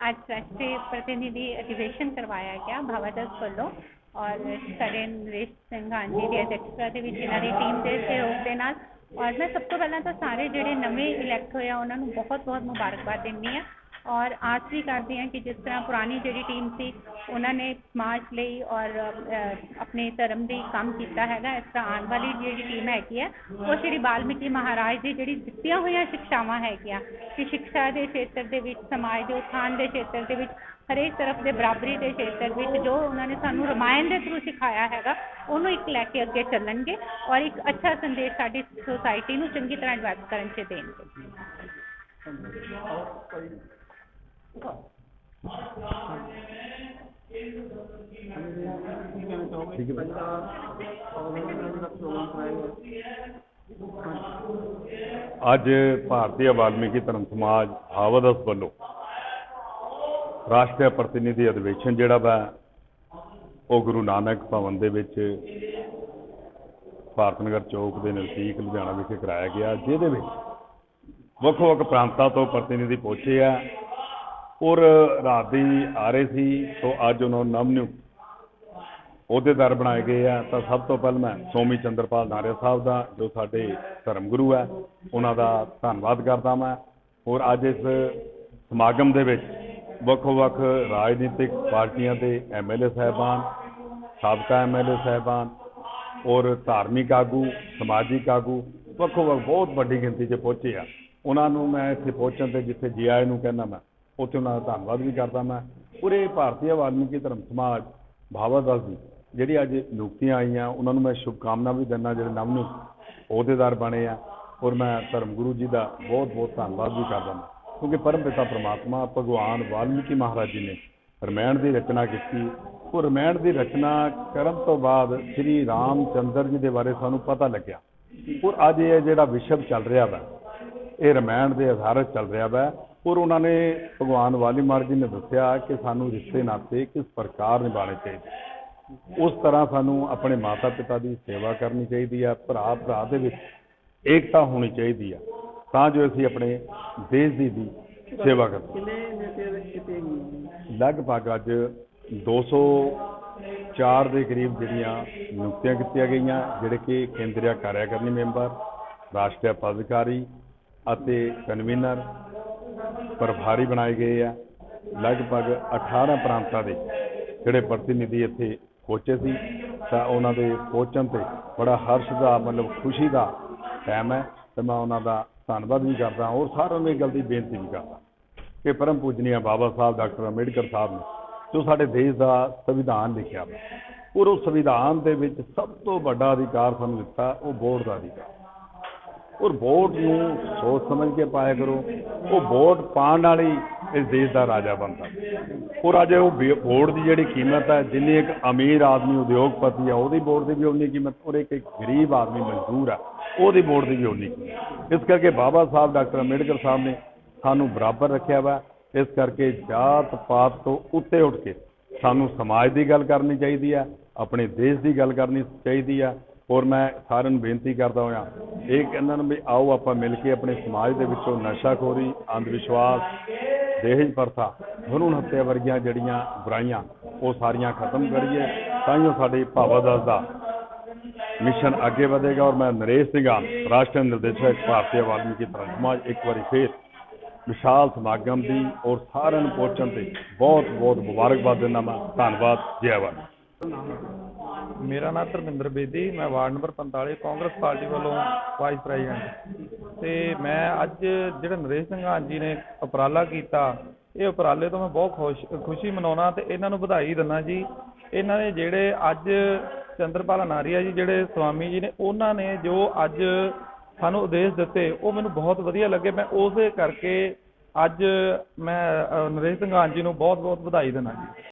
ਅੱਜ ਰਾਸ਼ਟਰੀ ਪ੍ਰਤੀਨਿਧੀ ਅਧਿਵੇਸ਼ਨ ਕਰਵਾਇਆ ਗਿਆ ਭਾਵਾਦਸ ਵੱਲੋਂ ਔਰ ਸਾਡੇ ਨਰੇਸ਼ ਸਿੰਘ ਹਾਂਜੀ ਦੀ ਅਧਿਕਸ਼ਤਾ ਦੇ ਵਿੱਚ ਇਹਨਾਂ ਦੀ ਟੀਮ ਦੇ ਸਹਿਯੋਗ ਦੇ ਨਾਲ ਔਰ ਮੈਂ ਸਭ ਤੋਂ ਪਹਿਲਾਂ ਤਾਂ ਸਾਰੇ ਜਿਹੜੇ ਨਵੇਂ ਇਲੈਕਟ ਹੋਏ ਆ ਉਹਨਾਂ ਨੂੰ ਬਹੁਤ ਬਹੁਤ ਮੁਬਾਰਕਬਾਦ ਦਿੰਦੀ ਆ ਔਰ ਆਸ ਵੀ ਕਰਦੇ ਹਾਂ ਕਿ ਜਿਸ ਤਰ੍ਹਾਂ ਪੁਰਾਣੀ ਜਿਹੜੀ ਟੀਮ ਸੀ, ਉਹਨਾਂ ਨੇ ਸਮਾਜ ਲਈ ਔਰ ਆਪਣੇ ਧਰਮ ਲਈ ਕੰਮ ਕੀਤਾ ਹੈਗਾ, ਇਸ ਤਰ੍ਹਾਂ ਆਉਣ ਵਾਲੀ ਜਿਹੜੀ ਟੀਮ ਹੈਗੀ ਹੈ, ਉਹ ਸ਼੍ਰੀ ਬਾਲਮੀਕੀ ਮਹਾਰਾਜ ਦੀ ਜਿਹੜੀ ਦਿੱਤੀਆਂ ਹੋਈਆਂ ਸਿੱਖਿਆਵਾਂ ਹੈਗੀਆਂ, ਕਿ ਸਿੱਖਿਆ ਦੇ ਖੇਤਰ ਦੇ ਵਿੱਚ, ਸਮਾਜ ਦੇ ਉત્ਥਾਨ ਦੇ ਖੇਤਰ ਦੇ ਵਿੱਚ, ਹਰੇਕ ਤਰਫ ਦੇ ਬਰਾਬਰੀ ਦੇ ਖੇਤਰ ਵਿੱਚ ਜੋ ਉਹਨਾਂ ਨੇ ਸਾਨੂੰ ਰਮਾਇਣ ਦੇ ਥਰੂ ਸਿਖਾਇਆ ਹੈਗਾ, ਉਹਨੂੰ ਇੱਕ ਲੈ ਕੇ ਅੱਗੇ ਚੱਲਣਗੇ ਔਰ ਇੱਕ ਅੱਛਾ ਸੰਦੇਸ਼ ਸਾਡੀ ਸੋਸਾਇਟੀ ਨੂੰ ਚੰਗੀ ਤਰ੍ਹਾਂ ਡਿਵੈਲਪ ਕਰਨ 'ਚ ਦੇਣਗੇ। ਠੀਕ ਹੈ ਅੱਜ ਭਾਰਤੀ ਵਾਲਮੀਕੀ ਧਰਮ ਸਮਾਜ ਭਾਵਦਸ ਵੱਲੋਂ ਰਾਸ਼ਟਰੀ ਪ੍ਰਤੀਨਿਧੀ ਅਧਿਵੇਸ਼ਨ ਜਿਹੜਾ ਵਾ, ਉਹ ਗੁਰੂ ਨਾਨਕ ਭਵਨ ਦੇ ਵਿੱਚ ਭਾਰਤ ਨਗਰ ਚੌਕ ਦੇ ਨਜ਼ਦੀਕ ਲੁਧਿਆਣਾ ਵਿਖੇ ਕਰਾਇਆ ਗਿਆ, ਜਿਹਦੇ ਵਿੱਚ ਵੱਖ ਵੱਖ ਪ੍ਰਾਂਤਾਂ ਤੋਂ ਪ੍ਰਤੀਨਿਧੀ ਪਹੁੰਚੇ ਆ। ਔਰ ਰਾਤ ਦੀ ਆ ਰਹੇ ਸੀ, ਸੋ ਅੱਜ ਉਹਨਾਂ ਨੂੰ ਨਵਨਿਯੁਕਤ ਅਹੁਦੇਦਾਰ ਬਣਾਏ ਗਏ ਆ। ਤਾਂ ਸਭ ਤੋਂ ਪਹਿਲਾਂ ਮੈਂ ਸੋਮੀ ਚੰਦਰਪਾਲ ਨਾਰਿਆ ਸਾਹਿਬ ਦਾ, ਜੋ ਸਾਡੇ ਧਰਮ ਗੁਰੂ ਹੈ, ਉਹਨਾਂ ਦਾ ਧੰਨਵਾਦ ਕਰਦਾ ਮੈਂ। ਔਰ ਅੱਜ ਇਸ ਸਮਾਗਮ ਦੇ ਵਿੱਚ ਵੱਖੋ ਵੱਖ ਰਾਜਨੀਤਿਕ ਪਾਰਟੀਆਂ ਦੇ ਐਮਐਲਏ ਸਾਹਿਬਾਨ, ਸਾਬਕਾ ਐਮਐਲਏ ਸਾਹਿਬਾਨ ਔਰ ਧਾਰਮਿਕ ਆਗੂ, ਸਮਾਜਿਕ ਆਗੂ ਵੱਖੋ ਵੱਖ ਬਹੁਤ ਵੱਡੀ ਗਿਣਤੀ 'ਚ ਪਹੁੰਚੇ ਆ। ਉਹਨਾਂ ਨੂੰ ਮੈਂ ਇੱਥੇ ਪਹੁੰਚਣ ਤੇ ਜਿੱਥੇ ਜੀ ਆਏ ਨੂੰ ਕਹਿੰਦਾ ਮੈਂ ਉੱਥੇ ਉਹਨਾਂ ਦਾ ਧੰਨਵਾਦ ਵੀ ਕਰਦਾ ਮੈਂ। ਪੂਰੇ ਭਾਰਤੀ ਵਾਲਮੀਕੀ ਧਰਮ ਸਮਾਜ ਭਾਵਾਦਸ ਦੀ, ਜਿਹੜੀ ਅੱਜ ਨਿਯੁਕਤੀਆਂ ਆਈਆਂ, ਉਹਨਾਂ ਨੂੰ ਮੈਂ ਸ਼ੁਭਕਾਮਨਾ ਵੀ ਦਿੰਦਾ, ਜਿਹੜੇ ਨਵ ਨੂੰ ਅਹੁਦੇਦਾਰ ਬਣੇ ਆ। ਔਰ ਮੈਂ ਧਰਮ ਗੁਰੂ ਜੀ ਦਾ ਬਹੁਤ ਬਹੁਤ ਧੰਨਵਾਦ ਵੀ ਕਰਦਾ ਹਾਂ ਕਿਉਂਕਿ ਪਰਮ ਪਿਤਾ ਪ੍ਰਮਾਤਮਾ, ਭਗਵਾਨ ਵਾਲਮੀਕੀ ਮਹਾਰਾਜ ਜੀ ਨੇ ਰਮਾਇਣ ਦੀ ਰਚਨਾ ਕੀਤੀ। ਉਹ ਰਮਾਇਣ ਦੀ ਰਚਨਾ ਕਰਨ ਤੋਂ ਬਾਅਦ ਸ੍ਰੀ ਰਾਮ ਚੰਦਰ ਜੀ ਦੇ ਬਾਰੇ ਸਾਨੂੰ ਪਤਾ ਲੱਗਿਆ। ਔਰ ਅੱਜ ਇਹ ਜਿਹੜਾ ਵਿਸ਼ਵ ਚੱਲ ਰਿਹਾ ਵਾ, ਇਹ ਰਮਾਇਣ ਦੇ ਆਧਾਰਿਤ ਚੱਲ ਰਿਹਾ ਵਾ। ਔਰ ਉਹਨਾਂ ਨੇ ਭਗਵਾਨ ਵਾਲੀ ਮਹਾਰਾਜ ਜੀ ਨੇ ਦੱਸਿਆ ਕਿ ਸਾਨੂੰ ਰਿਸ਼ਤੇ ਨਾਤੇ ਕਿਸ ਪ੍ਰਕਾਰ ਨਿਭਾਉਣੇ ਚਾਹੀਦੇ। ਉਸ ਤਰ੍ਹਾਂ ਸਾਨੂੰ ਆਪਣੇ ਮਾਤਾ ਪਿਤਾ ਦੀ ਸੇਵਾ ਕਰਨੀ ਚਾਹੀਦੀ ਆ ਭਰਾ ਭਰਾ ਦੇ ਵਿੱਚ ਏਕਤਾ ਹੋਣੀ ਚਾਹੀਦੀ ਆ ਤਾਂ ਜੋ ਅਸੀਂ ਆਪਣੇ ਦੇਸ਼ ਦੀ ਦੀ ਸੇਵਾ ਕਰ ਸਕੀਏ। ਲਗਭਗ ਅੱਜ 204 ਦੇ ਕਰੀਬ ਜਿਹੜੀਆਂ ਨਿਯੁਕਤੀਆਂ ਕੀਤੀਆਂ ਗਈਆਂ ਜਿਹੜੇ ਕਿ ਕੇਂਦਰੀ ਕਾਰਿਆਕਾਰਨੀ ਮੈਂਬਰ ਰਾਸ਼ਟਰੀ ਪਦਾਧਿਕਾਰੀ ਅਤੇ ਕਨਵੀਨਰ ਪ੍ਰਭਾਰੀ ਬਣਾਏ ਗਏ ਆ। ਲਗਭਗ 18 ਪ੍ਰਾਂਤਾਂ ਦੇ ਜਿਹੜੇ ਪ੍ਰਤੀਨਿਧੀ ਇੱਥੇ ਪਹੁੰਚੇ ਸੀ, ਤਾਂ ਉਹਨਾਂ ਦੇ ਪਹੁੰਚਣ ਤੇ ਬੜਾ ਹਰਸ਼ ਦਾ, ਮਤਲਬ ਖੁਸ਼ੀ ਦਾ ਟਾਈਮ ਹੈ ਤੇ ਮੈਂ ਉਹਨਾਂ ਦਾ ਧੰਨਵਾਦ ਵੀ ਕਰਦਾ ਔਰ ਸਾਰਿਆਂ ਨੂੰ ਇਹ ਗੱਲ ਦੀ ਬੇਨਤੀ ਵੀ ਕਰਦਾ ਕਿ ਪਰਮ ਪੂਜਨੀਆ ਬਾਬਾ ਸਾਹਿਬ, ਡਾਕਟਰ ਅੰਬੇਡਕਰ ਸਾਹਿਬ ਨੇ ਜੋ ਸਾਡੇ ਦੇਸ਼ ਦਾ ਸੰਵਿਧਾਨ ਲਿਖਿਆ ਵਾ, ਔਰ ਉਹ ਸੰਵਿਧਾਨ ਦੇ ਵਿੱਚ ਸਭ ਤੋਂ ਵੱਡਾ ਅਧਿਕਾਰ ਸਾਨੂੰ ਦਿੱਤਾ, ਉਹ ਵੋਟ ਦਾ ਅਧਿਕਾਰ। ਔਰ ਵੋਟ ਨੂੰ ਸੋਚ ਸਮਝ ਕੇ ਪਾਇਆ ਕਰੋ। ਉਹ ਵੋਟ ਪਾਉਣ ਵਾਲੀ ਇਸ ਦੇਸ਼ ਦਾ ਰਾਜਾ ਬਣਦਾ। ਔਰ ਅੱਜ ਉਹ ਵੋਟ ਦੀ ਜਿਹੜੀ ਕੀਮਤ ਹੈ, ਜਿੰਨੀ ਇੱਕ ਅਮੀਰ ਆਦਮੀ ਉਦਯੋਗਪਤੀ ਆ ਉਹਦੀ ਵੋਟ ਦੀ ਵੀ ਉਨੀ ਕੀਮਤ, ਔਰ ਇੱਕ ਇੱਕ ਗਰੀਬ ਆਦਮੀ ਮਜ਼ਦੂਰ ਆ ਉਹਦੀ ਵੋਟ ਦੀ ਵੀ ਉਨੀ ਕੀਮਤ। ਇਸ ਕਰਕੇ ਬਾਬਾ ਸਾਹਿਬ, ਡਾਕਟਰ ਅੰਬੇਡਕਰ ਸਾਹਿਬ ਨੇ ਸਾਨੂੰ ਬਰਾਬਰ ਰੱਖਿਆ ਵਾ। ਇਸ ਕਰਕੇ ਜਾਤ ਪਾਤ ਤੋਂ ਉੱਤੇ ਉੱਠ ਕੇ ਸਾਨੂੰ ਸਮਾਜ ਦੀ ਗੱਲ ਕਰਨੀ ਚਾਹੀਦੀ ਆ ਆਪਣੇ ਦੇਸ਼ ਦੀ ਗੱਲ ਕਰਨੀ ਚਾਹੀਦੀ ਆ ਔਰ ਮੈਂ ਸਾਰਿਆਂ ਨੂੰ ਬੇਨਤੀ ਕਰਦਾ ਹੋਇਆ, ਇਹ ਕਹਿੰਦਾ ਨਾ ਵੀ ਆਓ ਆਪਾਂ ਮਿਲ ਕੇ ਆਪਣੇ ਸਮਾਜ ਦੇ ਵਿੱਚੋਂ ਨਸ਼ਾਖੋਰੀ ਅੰਧ ਵਿਸ਼ਵਾਸ ਦਹੇਜ ਪ੍ਰਥਾ ਭਰੂਣ ਹੱਤਿਆ ਵਰਗੀਆਂ ਜਿਹੜੀਆਂ ਬੁਰਾਈਆਂ, ਉਹ ਸਾਰੀਆਂ ਖਤਮ ਕਰੀਏ ਤਾਂ ਹੀ ਉਹ ਸਾਡੇ ਭਾਵਾਦਾਸ ਦਾ ਮਿਸ਼ਨ ਅੱਗੇ ਵਧੇਗਾ ਔਰ ਮੈਂ ਨਰੇਸ਼ ਸਿੰਘਾਂ ਰਾਸ਼ਟਰ ਨਿਰਦੇਸ਼ਕ ਭਾਰਤੀ ਵਾਲਮੀਕੀ ਧਰਮ ਸਮਾਜ ਇੱਕ ਵਾਰੀ ਫੇਰ ਵਿਸ਼ਾਲ ਸਮਾਗਮ ਦੀ ਔਰ ਸਾਰਿਆਂ ਨੂੰ ਪਹੁੰਚਣ ਤੇ ਬਹੁਤ ਬਹੁਤ ਮੁਬਾਰਕਬਾਦ ਦਿੰਦਾ ਮੈਂ, ਧੰਨਵਾਦ, ਜੈ ਵਾਲਮੀਕੀ ਮੇਰਾ ਨਾਮ ਧਰਮਿੰਦਰ ਬੇਦੀ, ਮੈਂ ਵਾਰਡ ਨੰਬਰ 45 ਕਾਂਗਰਸ ਪਾਰਟੀ ਵੱਲੋਂ ਵਾਈਸ ਪ੍ਰੈਜ਼ੀਡੈਂਟ ਤੇ ਮੈਂ ਅੱਜ ਜਿਹੜਾ ਨਰੇਸ਼ ਸਿੰਘ ਜੀ ਨੇ ਉਪਰਾਲਾ ਕੀਤਾ, ਇਹ ਉਪਰਾਲੇ ਤੋਂ ਮੈਂ ਬਹੁਤ ਖੁਸ਼, ਖੁਸ਼ੀ ਮਨਾਉਣਾ ਤੇ ਇਹਨਾਂ ਨੂੰ ਵਧਾਈ ਦਿੰਦਾ ਜੀ। ਇਹਨਾਂ ਨੇ ਜਿਹੜੇ ਅੱਜ ਚੰਦਰਪਾਲ ਨਾਰੀਆ ਜੀ, ਜਿਹੜੇ ਸਵਾਮੀ ਜੀ ਨੇ, ਉਹਨਾਂ ਨੇ ਜੋ ਅੱਜ ਸਾਨੂੰ ਉਦੇਸ਼ ਦਿੱਤੇ, ਉਹ ਮੈਨੂੰ ਬਹੁਤ ਵਧੀਆ ਲੱਗੇ। ਮੈਂ ਉਸੇ ਕਰਕੇ ਅੱਜ ਮੈਂ ਨਰੇਸ਼ ਸਿੰਘ ਜੀ ਨੂੰ ਬਹੁਤ ਬਹੁਤ ਵਧਾਈ ਦਿੰਦਾ ਜੀ।